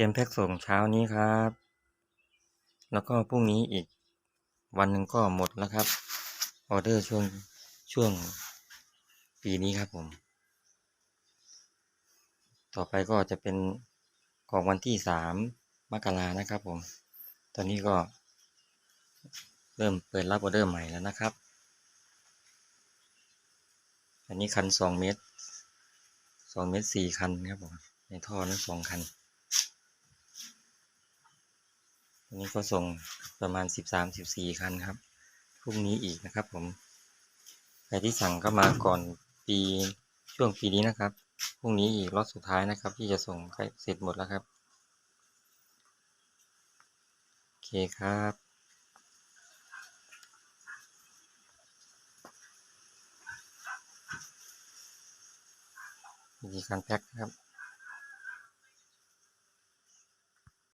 ตรียมแพ็คส่งเช้านี้ครับ แล้วก็พรุ่งนี้อีกวันหนึ่งก็หมดแล้วครับ ออเดอร์ช่วงช่วงปีนี้ครับผม ต่อไปก็จะเป็นของวันที่สามมกรานะครับผม ตอนนี้ก็ เริ่มเปิดรับออเดอร์ใหม่แล้วนะครับ อันนี้คันสองเมตรสองเมตรสี่คันครับผม ในท่อนั้นสองคัน อันนี้ก็ส่งประมาณสิบสามสิบสี่คันครับ พรุ่งนี้อีกนะครับผม ใครที่สั่งก็มาก่อนปีช่วงปีนี้นะครับ พรุ่งนี้อีกรอบสุดท้ายนะครับ ที่จะส่งใกล้เสร็จหมดแล้วครับ โอเคครับวิธีการแพ็คครับ